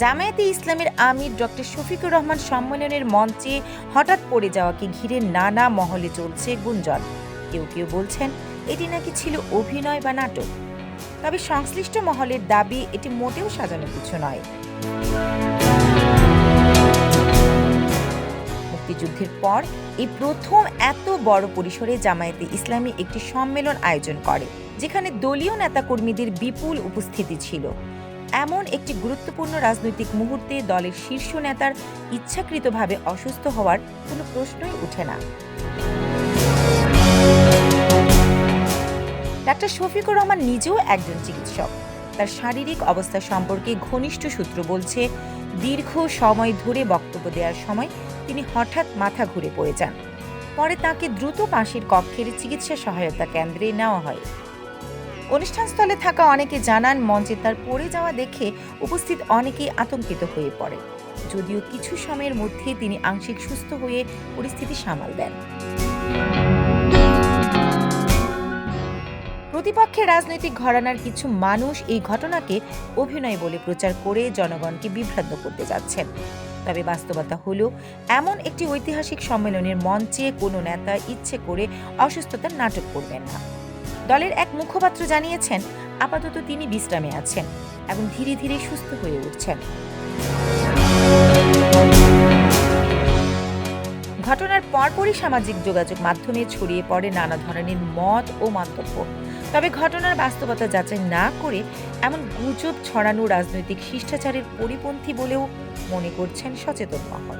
জামায়াতে ইসলামের আমির ডক্টর শফিকুর রহমান সম্মেলনের মঞ্চে হঠাৎ পড়ে যাওয়াকে ঘিরে নানা মহলে চলছে গুঞ্জন। কেউ কেউ বলছেন, এটি নাকি ছিল অভিনয় বা নাটক। তবে সংশ্লিষ্ট মহলের দাবি, এটি মোটেও সাজানো কিছু নয়। মুক্তিযুদ্ধের পর এই প্রথম এত বড় পরিসরে জামায়াতে ইসলামী একটি সম্মেলন আয়োজন করে, যেখানে দলীয় নেতাকর্মীদের বিপুল উপস্থিতি ছিল। এমন একটি গুরুত্বপূর্ণ রাজনৈতিক মুহূর্তে দলের শীর্ষ নেতার ইচ্ছাকৃতভাবে অসুস্থ হওয়ার কোনো প্রশ্নই ওঠে না। ডাক্তার শফিকুর রহমান নিজেও একজন চিকিৎসক। তার শারীরিক অবস্থা সম্পর্কে ঘনিষ্ঠ সূত্র বলছে, দীর্ঘ সময় ধরে বক্তব্য দেওয়ার সময় তিনি হঠাৎ মাথা ঘুরে পড়ে যান। পরে তাকে দ্রুত পাশের কক্ষের চিকিৎসা সহায়তা কেন্দ্রে নেওয়া হয়। অনুষ্ঠানস্থলে থাকা অনেকে জানান, মঞ্চে তার পড়ে যাওয়া দেখে উপস্থিত অনেকেই আতঙ্কিত হয়ে পড়ে। যদিও কিছু সময়ের মধ্যে তিনি আংশিক সুস্থ হয়ে পরিস্থিতি সামাল দেন। প্রতিপক্ষের রাজনৈতিক ঘরানার কিছু মানুষ এই ঘটনাকে অভিনয় বলে প্রচার করে জনগণকে বিভ্রান্ত করতে যাচ্ছেন। তবে বাস্তবতা হলো, এমন একটি ঐতিহাসিক সম্মেলনের মঞ্চে কোনো নেতা ইচ্ছে করে অসুস্থতার নাটক করবেন না। দলের এক মুখপাত্র জানিয়েছেন, আপাতত তিনি বিশ্রামে আছেন এবং ধীরে ধীরে সুস্থ হয়ে উঠছেন। ঘটনার পরপরই সামাজিক যোগাযোগ মাধ্যমে ছড়িয়ে পড়ে নানা ধরনের মত ও মন্তব্য। তবে ঘটনার বাস্তবতা যাচাই না করে এমন গুজব ছড়ানো রাজনৈতিক শিষ্টাচারের পরিপন্থী বলেও মনে করছেন সচেতন মহল।